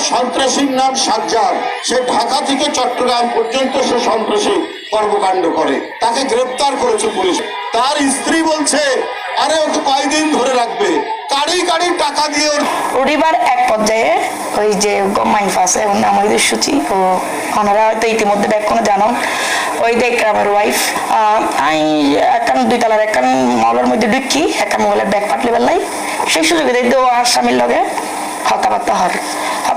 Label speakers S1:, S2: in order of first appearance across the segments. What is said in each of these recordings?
S1: সন্ত্রাসীর নাম সাজ্জাদ। সে ঢাকা থেকে চট্টগ্রাম পর্যন্ত সে সন্ত্রাসী কর্মকাণ্ড করে। তাকে গ্রেপ্তার করেছে পুলিশ। তার স্ত্রী বলছে, আরে ওকে কয়দিন ধরে রাখবে?
S2: নাম ইতিমধ্যে কোনো ওই দেখ আমার ওয়াইফ মলের মধ্যে ব্যাগ আর স্বামীর লগে হতাবার্তা হর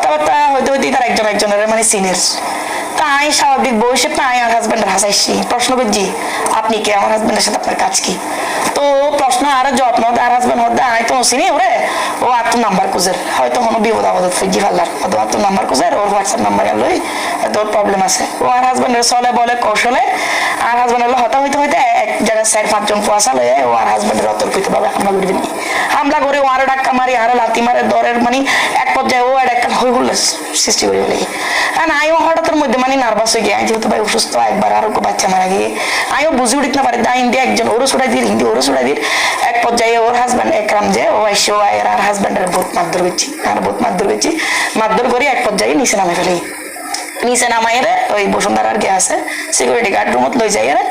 S2: হতাবার্তা হইতে হইতে তার একজন একজনের মানে সিনিয়র তা আমি স্বাভাবিক বয়সে আমি আমার হাজব্যান্ডের হাসাইছি। প্রশ্ন করছি আপনি কি আমার হাজব্যান্ডের সাথে আপনার কাজ কি? তো প্রশ্ন আরও যত্ন আর হাজব্যান্ড হতে ওরে ও আর নাম্বার খুঁজের। হয়তো কোনো বিপদ আপদ ফুজি ফেলার। হয়তো আর তো নাম্বার খুঁজের, ওর হোয়াটসঅ্যাপ নাম্বার ওর প্রবলেম আছে। ও আর হাজব্যান্ডের চলে বলে কৌশলে, আর হতা হইতে হইতে এক জায়গায় চার পাঁচজন কুয়াশা লয়ে ও আর হাজব্যান্ডের অতর্কিত ভাবে হামলা হামলা করে ও আরও ডাক্কা মারি, আরও লাতি মারে, দরের মানে এক পর্যায়ে ও আর হই সৃষ্টি আর হঠাৎের মধ্যে মানে নার্ভাস হয়ে গিয়ে যেহেতু ভাই অসুস্থ, একবার আরও বাচ্চা মারা গিয়ে। আমিও বুঝে উঠিত না পারি দা হিন্দি একজন ওরও ছুড়াই দিই হিন্দি ওরও দিই এক পর্যায়ে ওর হাজব্যান্ড একরাম যে, ও এসে ও আর আর হাজব্যান্ডের বহুত মারধর করছি, আর বহুত মারধর করছি, মারধর করে এক পর্যায়ে নিচে নামে ফেলি। নিচে নামাই রে, ওই বসুন্ধরার গে আছে সিকিউরিটি গার্ড রুমত লই যাই রে,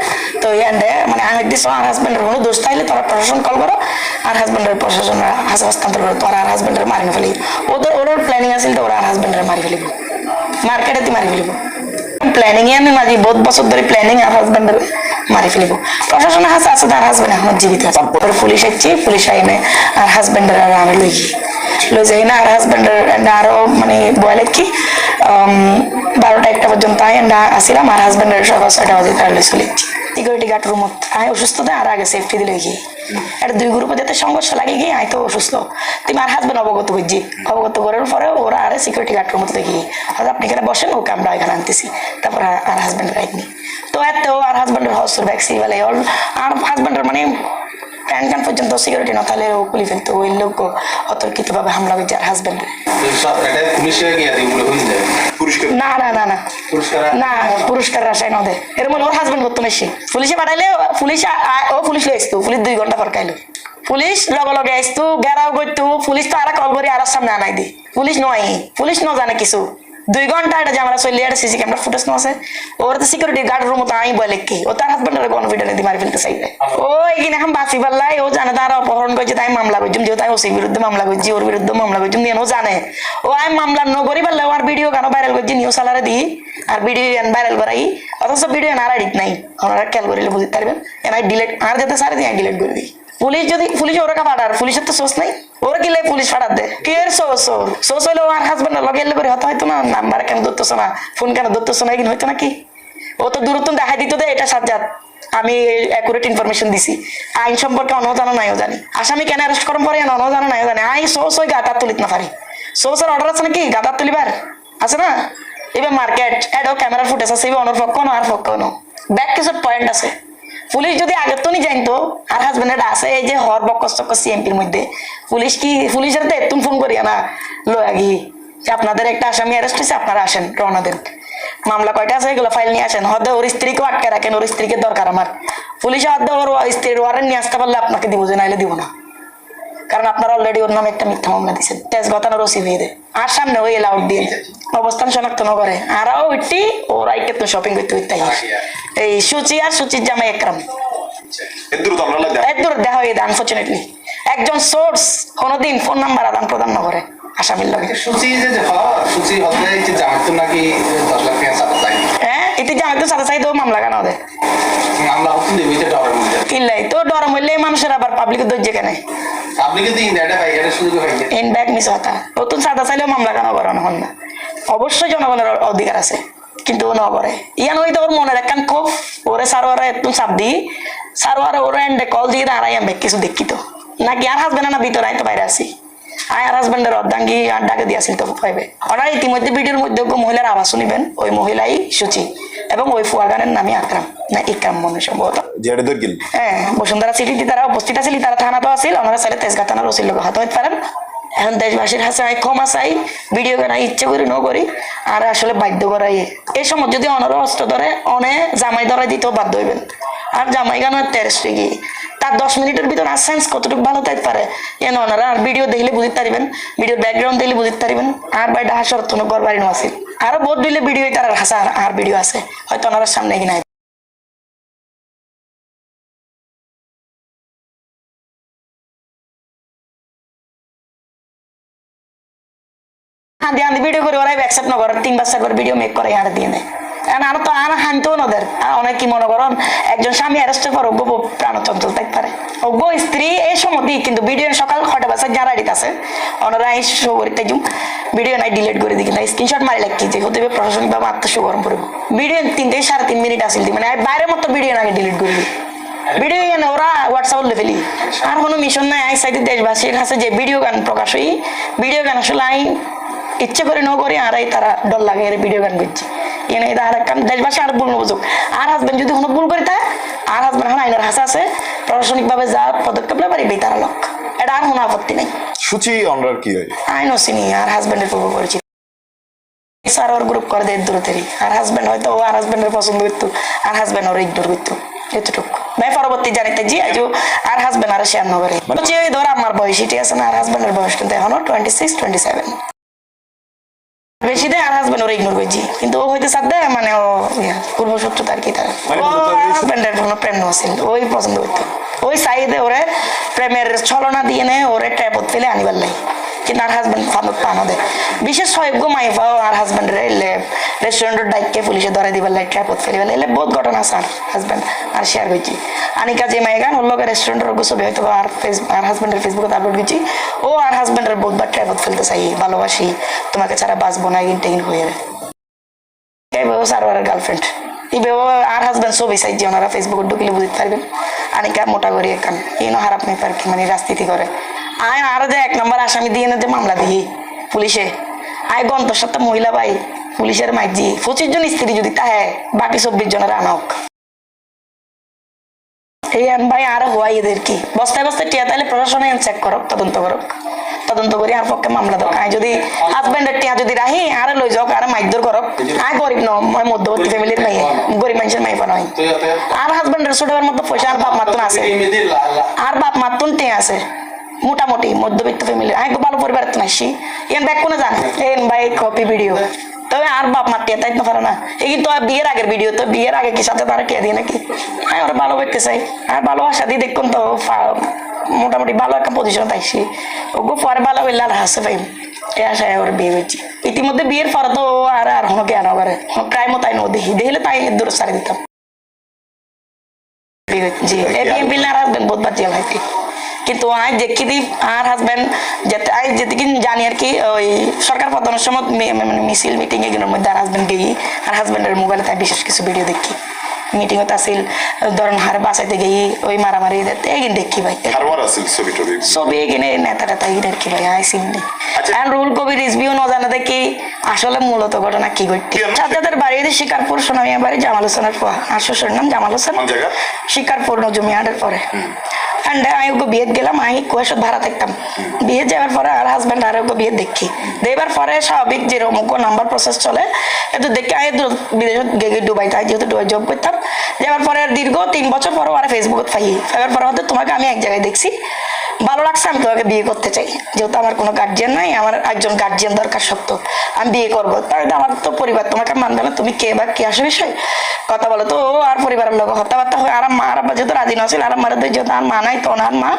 S2: তো ইয়ান্ডে মানে আমি দিস আর হাজবেন্ডের কোনো দোষ থাকলে তোরা প্রশাসন কল করো, আর হাজবেন্ডের প্রশাসন হস্তান্তর করো, তোরা আর হাজবেন্ডের মারি ফেলি। ওদের ওর প্ল্যানিং আছিল তো ওরা আর হাজবেন্ডের মারি ফেলিব মার্কেটে মারি ফেলিব। প্ল্যানিং আমি মাঝি বহুত বছর ধরে প্ল্যানিং আর হাজবেন্ডের মারি ফেলিব। প্রশাসনের হাতে আছে তার হাজবেন্ড এখন জীবিত আছে। পুলিশ আসছি পুলিশ আইনে আর হাজবেন্ডের আর আমি লই লই যাই না আর হাজবেন্ডের আরও মানে বয়ালে কি বারোটা একটা পর্যন্ত আই আসিলাম আর হাজবেন্ডের সকাল ছয়টা বাজে তার লই চলে সিকিউরিটি গার্ড রুমত আয় অসুস্থতা আর আগে সেফটি দিলে গিয়ে এটা দুই গ্রুপে যাতে সংঘর্ষ লাগে গিয়ে, আয় তো অসুস্থ। তুমি আর হাজবেন্ড অবগত করছি অবগত করার পরে ওরা আর সিকিউরিটি গার্ড মতো দেখি। হয়তো আপনি এখানে বসেন, ওকে আমরা এখানে আনতেছি। তারপর আর হাজবেন্ড রাখনি তো এত, আর হাজবেন্ডের হস্ত ভ্যাকসিন বলে আর হাজবেন্ডের মানে কান পর্যন্ত সিকিউরিটি না তাহলে ও খুলি ফেলতো ওই লোক অতর্কিত ভাবে হামলা করছে আর
S3: যায়
S2: না না না না।
S3: পুরস্কার?
S2: না পুরস্কার আশায় নদে এর মনে ওর হাজবেন্ড করতো মেশি পুলিশে পাঠাইলে পুলিশ ও পুলিশ আসতো পুলিশ দুই ঘণ্টা ফরকাইলো পুলিশ লগে লগে আসতো গেরাও করতো পুলিশ তো আর কল করে আর সামনে আনাই দি পুলিশ নয় পুলিশ ন জানে কিছু। দুই ঘণ্টা এটা যে আমরা চলি এটা সিসি ক্যামেরা ফুটেজ ন আছে ওর তো সিকিউরিটি গার্ড রুম তো বলে কি? ও তার হাজবেন্ডের কনফিডেন্স দি মারি ফেলতে চাইবে। ও এখানে এখন বাঁচি পারলাই ও জানে তার অপহরণ করছে তাই মামলা করছি যেহেতু তাই ওসির বিরুদ্ধে মামলা করছি ওর বিরুদ্ধে মামলা করছি দিয়ে ও জানে। ও আমি মামলা ন করি পারলে আর ভিডিও কেন ভাইরাল করছি নিউ সালারে দিই আর ভিডিও এন ভাইরাল করাই। অথচ ভিডিও এনার এডিট নাই। ওনারা খেয়াল করিলে বুঝতে পারবেন। এনাই ডিলেট আর যাতে সারে দিয়ে ডিলেট করে দিই। পুলিশ যদি পুলিশ ওরা ফাটার পুলিশের তো সোর্স নাই। ওরা কিলে পুলিশ ফাটার দে। কে এর সোর্স ওর সোর্স হইলে আর হাজবেন্ড লগে এলে করে হতো হয়তো না। নাম্বার কেন ধরতেছো না? ফোন কেন ধরতেছো না? এগিন হইতো নাকি? ও তো দূরত্ব দেখাই দিত দে, এটা সাজ্জাদ। আমি অ্যাকুরেট ইনফরমেশন দিছি। আইন সম্পর্কে অনও জানো নাইও জানি। আসামি কেন অ্যারেস্ট করম পরে অনও জানো নাইও জানি। আই সোর্স ওই গাতার তুলিত না পারি। সোর্সের অর্ডার আছে নাকি? গাতার তুলিবার? আছে না? এবার মার্কেট এডো ক্যামেরার ফুটেজ আছে এবার অনর পক্ষ আর পক্ষ ব্যাক কিছু পয়েন্ট আছে। পুলিশ যদি আগের তো নিয়ে জানতো আর হাজবেন্ডের আছে, এই যে হর বকস চক্কর সিএমপির মধ্যে, পুলিশ কি, পুলিশের তো এতুন ফোন করিয়া না। লয়া আগি, যে আপনাদের একটা আসামি অ্যারেস্ট হয়েছে, আপনারা আসেন, রওনা দেন। মামলা কয়টা আছে, এগুলো ফাইল নিয়ে আসেন। হদে ওর স্ত্রীকেও আটকে রাখেন, ওর স্ত্রীকে দরকার আমার। পুলিশে হদে ওর স্ত্রীর ওয়ারেন্ট নিয়ে আসতে পারলে আপনাকে দিব যে, নাইলে দিব না। কারণ আপনারা অলরেডি ওর নামে একটা মিথ্যা মামলা দিচ্ছেন তেজ গতানোর ওসি হয়ে দেয় আর সামনে ওই এলাউট দিয়ে। অবস্থান শনাক্ত ন করে। আর ওইটি ওর আইকে তো শপিং করতে হইতে এই সুচি আর সুচির জামাই একরাম।
S3: আমরা দেখ
S2: হয়ে আনফর্চুনেটলি একজন সোর্স কোনোদিন ফোন নাম্বার আদান প্রদান না করে আসামির লগে।
S3: সুচি যে যে সুচি হতে যে নাকি দশ লাখ টাকা চাঁদা চাই।
S2: হ্যাঁ তো মামলা কেন দেয়
S3: মামলা হচ্ছে
S2: কিনলাই তো ডর মরলে মানুষের আবার পাবলিক ধৈর্য কেন? মিস কথা। নতুন সাদা চাইলেও মামলা কেন করে হন না? অবশ্যই জনগণের অধিকার আছে কিন্তু ও ন করে। ইয়ান হইতে ওর মনের একখান ক্ষোভ ওরে সারোয়ারে একটু চাপ দি। সারোয়ারে ওরে এন্ডে কল দিয়ে দাঁড়াই আমি কিছু দেখি তো। নাকি আর হাসবে না ভিতরে আই তো বাইরে আছি? আই আর অর্ধাঙ্গি আড্ডাকে দিয়েছিল তো পাইবে ওরা ইতিমধ্যে ভিডিওর মধ্যে মহিলার আওয়াজ শুনিবেন। ওই মহিলাই সুচি এবং ওই ফুয়াগানের নামে আকরাম না ইকরাম মনে সম্ভবত। হ্যাঁ বসুন্ধরা সিটিতে তারা উপস্থিত আছিল তারা থানা তো আছিল তেজগা থানার ওসির লোক হাত হইতে পারেন। এখন দেশবাসীর হাসে আমি ক্ষমা চাই ভিডিও ইচ্ছে করি ন করি। আর আসলে বাধ্য করাই। এই সময় যদি অনর অস্ত্র ধরে অনে জামাই ধরাই দিতেও বাধ্য হইবেন। আর জামাই গান তেরোশো গিয়ে তার দশ মিনিটের ভিতর আর সেন্স কতটুকু ভালো থাকতে পারে? এন ওনারা আর ভিডিও দেখলে বুঝতে পারিবেন। ভিডিওর ব্যাকগ্রাউন্ড দেখলে বুঝতে পারিবেন। আর বাই ডাহা শরৎ ঘর বাড়ি নো আছে আরও বহুত দিলে ভিডিও তার হাসা আর- আর ভিডিও আছে। হয়তো ওনার সামনে কিনা আদি আদি ভিডিও করে ওরাই অ্যাকসেপ্ট না করে তিন বছর করে ভিডিও মেক করে আর দিয়ে নেয় আর তো আর হানতো আর অনেক কি মনে করেন, একজন স্বামী অ্যারেস্টের পর অজ্ঞ প্রাণ চঞ্চল থাকতে পারে অজ্ঞ স্ত্রী এই সময় কিন্তু ভিডিও সকাল ছটা বাজে যারা আছে, ওনারা এই শো যাম ভিডিও নাই ডিলিট করে দিই কিন্তু স্ক্রিনশট মারি লাগছি যে, হতে প্রশাসনিক ভাবে আত্মশো গরম পড়ব ভিডিও তিন থেকে সাড়ে তিন মিনিট আসিল মানে বাইরের মতো ভিডিও আগে ডিলিট করে দিই ভিডিও এনে ওরা হোয়াটসঅ্যাপ লেভেলি আর কোনো মিশন নাই, আই সাইডে দেশবাসীর কাছে যে ভিডিও গান প্রকাশ হই ভিডিও গান আসলে আই ইচ্ছে করে ন করে, আর তারা ডর লাগে ভিডিও গান করছে। এনে এটা আর কারণ দেশবাসী আর ভুল বুঝুক। আর হাজবেন্ড যদি কোনো ভুল করে থাকে আর হাজবেন্ড এখন আইনের হাসা আছে প্রশাসনিক ভাবে যা পদক্ষেপ নেবে পারিবে তারা লোক এটা আর কোনো আপত্তি নেই।
S4: সুচি অনরার কি হয়?
S2: আইন চিনি আর হাজবেন্ডের পূর্ব পরিচিত। স্যার ওর গ্রুপ করে দেয় দূরতেরই আর হাজবেন্ড হয়তো ও আর হাজবেন্ডের পছন্দ করতো আর হাজবেন্ড ওর ইগনোর করতো। এতটুকু। ভাই পরবর্তী জানিতে জি আজ আর হাজবেন্ড আর শেয়ার না করে। বলছি ওই ধর আমার বয়স ঠিক আছে না? আর হাজবেন্ডের বয়স কিন্তু এখনও টোয়েন্টি সিক্স টোয়েন্টি সেভেন বেশি দেয় আর হাজবেন্ড ওরা ইগনোর করছি। কিন্তু ও হইতে সাথে মানে ও পূর্ব শত্রুতা আর কি তার।
S4: মানে
S2: হাজবেন্ডের কোনো প্রেম নছিল ওই পছন্দ করতো। ওই সাইডে ওরে প্রেমের ছলনা দিয়ে নে ওরে ট্যাপত ফেলে আনিবার লাই কিন্তু আর হাজবেন্ড ফানুক পানো দেয় বিশেষ সৈব্য মাইফাও আর হাজবেন্ডের এলে রেস্টুরেন্টের ডাইককে পুলিশে ধরে দিবার লাই ট্যাপত ফেলে ফেলে এলে বহুত ঘটনা আছে আর হাজবেন্ড আর শেয়ার করছি। আনিকা যে মাইগান ওর লোকের রেস্টুরেন্টের ছবি হয়তো আর ফেস আর হাজবেন্ডের ফেসবুকে আপলোড করছি। ও আর হাজবেন্ডের বহুতবার ট্যাপত ফেলতে চাই, ভালোবাসি। তোমাকে ছাড়া বাঁচবো না ইন টেইন হয়ে। এই বাবু সারোয়ারের গার্লফ্রেন্ড এই বাবু আর হাজবেন্ড ছবি চাইছি ওনারা ফেসবুকে ঢুকলে বুঝতে পারবেন। আনিকা মোটা করি একান ইনো হারাপ নেই পার কি মানে রাজনীতি করে। আয় আর যে এক নম্বর আসামি দিয়ে যে মামলা দিই। পুলিশে। আয় গন্তর সাথে মহিলা ভাই পুলিশের মাইজি। পঁচিশ জন স্ত্রী যদি তাহে বাকি চব্বিশ জনের আনাওক এই আন ভাই আর হওয়াই এদের কি বস্তায় বস্তায় টিয়া তাহলে প্রশাসনে চেক করক তদন্ত করক। তদন্ত করি আর পক্ষে মামলা দাও। আয় যদি হাজবেন্ডের টিয়া যদি রাহি আর লই যাওক আর মাইদর করক। আয় গরিব ন মই মধ্যবর্তী ফ্যামিলির মেয়ে। গরিব মানুষের মাই নয় আর হাজবেন্ডের ছোটবার মতো পয়সা আর বাপ মাতুন আছে। আর বাপ মাতুন তে আছে। মোটামুটি মধ্যবিত্ত ফ্যামিলি আয় ভালো পরিবার তো নাসি এন ব্যাগ কোনে জান এন ভাই কপি ভিডিও তবে আর বাপ মা টিয়া তাইতে পারে না। এই কিন্তু আর বিয়ের আগের ভিডিও তো বিয়ের আগে কি সাথে তারা কে দিয়ে নাকি? আমি ওরা ভালো দেখতে চাই। আর ভালোবাসা দিয়ে দেখুন তো মোটামুটি ভালো একটা পজিশন পাইছি ওগো পরে ভালো হইলে আর হাসে পাইম এ আশায় ওর বিয়ে হয়েছি। ইতিমধ্যে বিয়ের পরে তো আর আর হনো কেন করে ক্রাইমও তাই নো দেখি দেখলে তাই দূর সারি দিতাম। জি। এই বিএমপি আর হাজবেন্ড বহুত বাদ জেল হাইতি কিন্তু আই দেখি দি আর হাজবেন্ড যেতে আই যেদিকে জানি আর কি ওই সরকার পতনের সময় মানে মিছিল মিটিং এগুলোর মধ্যে আর হাজবেন্ড গেই আর হাজবেন্ডের মোবাইলে তাই বিশেষ কিছু ভিডিও দেখি। মিটিং হতে আসিল ধরেন হারে বাঁচাইতে গেই ওই মারামারি এগিন দেখি ভাই।
S4: ছবি
S2: এখানে নেতা টেতা এগিন আর কি ভাই আই সিমনি
S4: আচ্ছা।
S2: আর রুল কবি রিজভিউ ন জানা দেখি আসলে মূলত ঘটনা কি ঘটছে
S4: আমার-
S2: সাজ্জাদের বাড়ি দিয়ে শিকারপুর সোনামিয়া বাড়ি জামাল হোসেনের পোয়া। আর শ্বশুর নাম জামাল হোসেন? শিকারপুর নজমিয়াটের পরে। অ্যান্ড আমি ওকে বিয়ে গেলাম আমি কুয়াশত ভাড়া থাকতাম বিয়ে যাওয়ার পরে আর হাজব্যান্ড আর ওকে বিয়ে দেখি দেবার পরে স্বাভাবিক যেরকম ওকে নাম্বার প্রসেস চলে একটু দেখে আমি বিদেশত গেগে ডুবাই তাই যেহেতু জব করতাম যাওয়ার পরে দীর্ঘ তিন বছর পরও আর ফেসবুকত পাই পাইবার পরে হয়তো তোমাকে আমি এক জায়গায় দেখছি ভালো লাগছে, আমি তোমাকে বিয়ে করতে চাই। যেহেতু আমার কোনো গার্জিয়ান নাই, আমার একজন গার্জিয়ান দরকার শক্ত আমি বিয়ে করব। তাহলে আমার তো পরিবার, তোমাকে মানবে না, তুমি কে বা কে আসে বিষয়? কথা বলো তো আর পরিবারের লোক, কথাবার্তা হয়, আর মা আর যেহেতু রাজি নছিল, আর আমার যেহেতু আর মা নাই, তো ওনার মা,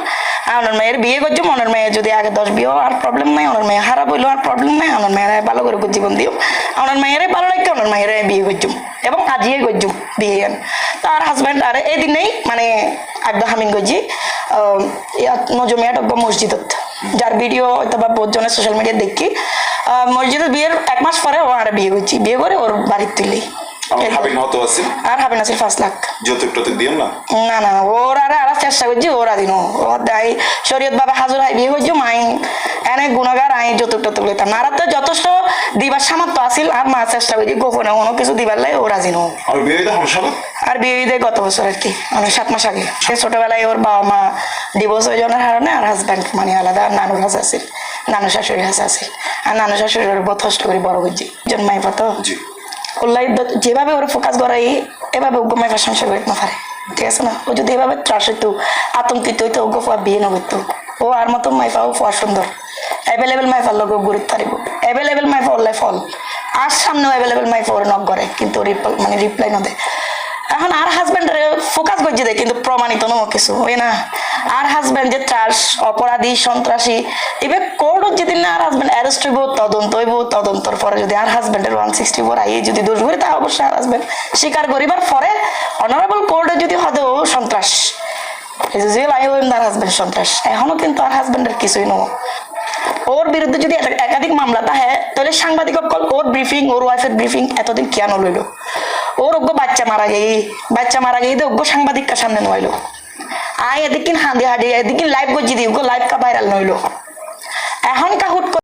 S2: আর ওনার মেয়ের বিয়ে করছ, ওনার মেয়ে যদি আগে দশ বিয়ে আর প্রবলেম নাই, ওনার মেয়ে হারা বইলো, আর প্রবলেম নাই, ওনার মেয়েরা ভালো করে জীবন দিও। ওনার মেয়েরে ভালো লাগছে, ওনার মেয়েরা বিয়ে করছ, এবং আজিয়ে করছ, বিয়ে। তার হাজব্যান্ড আর এই দিনেই মানে একদম হামিন গজি অজ্ঞ মসজিদত। যার ভিডিও অথবা বহুত জনের সোশ্যাল মিডিয়া দেখি। আহ, মসজিদত বিয়ের এক মাস পরে ও আর বিয়ে করছি। বিয়ে করে ওর বাড়ির তুলি।
S4: হাবিন
S2: আর হবে না সে পাঁচ লাখ।
S4: যৌতুক টতুক দিও না?
S2: না না ওর আর আর চেষ্টা করছি ওরা দিন। ও দাই শরীয়ত বাবা হাজুর হাই বিয়ে করছি মাই এনে গুণাগার আই যতুক টতুক লইতাম। আর তো যথেষ্ট দিবার সামর্থ্য আছিল আর মা চেষ্টা করি গোপনে কোনো কিছু দিবার লাই ওরা
S4: আর বিয়ে দিতে
S2: আর বিয়ে দিয়ে গত বছর আর কি মানে সাত মাস আগে। সে ছোটবেলায় ওর বাবা মা ডিভোর্স হয়ে যাওয়ার কারণে আর হাজব্যান্ড মানে আলাদা আর নানুর হাসা আছিল নানু শাশুড়ি হাসা আছিল। আর নানু শাশুড়ির বহুত কষ্ট করে বড় করছি জন্মাই পাতো ওলাই যেভাবে ওর ফোকাস করাই এভাবে উপমায় সংসার করতে না পারে ঠিক আছে না? ও যদি এভাবে ত্রাস হইতো আতঙ্কিত হইতো ফুয়া বিয়ে না করতো ও আর মতো মাইফা ও ফুয়া সুন্দর। অ্যাভেলেবেল মাইফার লোক গুরুত্ব তারিব অ্যাভেলেবেল মাইফা ওর ফল আর সামনেও অ্যাভেলেবেল মাইফা ওর নক করে, কিন্তু মানে রিপ্লাই না দেয়। এখন আর হাজবেন্ডের ফোকাস করছে দেয় কিন্তু প্রমাণিত নয় কিছু, ওই না। আর হাজবেন্ড যে ত্রাস অপরাধী, সন্ত্রাসী এবার কোর্টত যেদিন না আর হাজবেন্ড অ্যারেস্ট হইব, তদন্ত হইব, তদন্তর পরে যদি আর হাজবেন্ডের ওয়ান সিক্সটি ফোর আইয়ে যদি দোষ করি তা অবশ্যই আর হাজবেন্ড স্বীকার করিবার পরে অনারেবল কোর্টে যদি হদে ও সন্ত্রাস। ইউজুয়াল আই হইম তার হাজবেন্ড সন্ত্রাস। এখনও কিন্তু আর হাজবেন্ডের কিছুই নয় ওর বিরুদ্ধে যদি একাধিক মামলা তাহে তাহলে সাংবাদিক ওর ব্রিফিং ওর ওয়াইফের ব্রিফিং এতদিন কেন লইল? ওর অজ্ঞ বাচ্চা মারা গেই, বাচ্চা মারা গেই অজ্ঞ সাংবাদিককার সামনে নইল আয় এদিকিন হাঁদি হাঁদি এদিকিন লাইভ গজি দিই লাইভ কা ভাইরাল নইলো। এখন কা হুট করে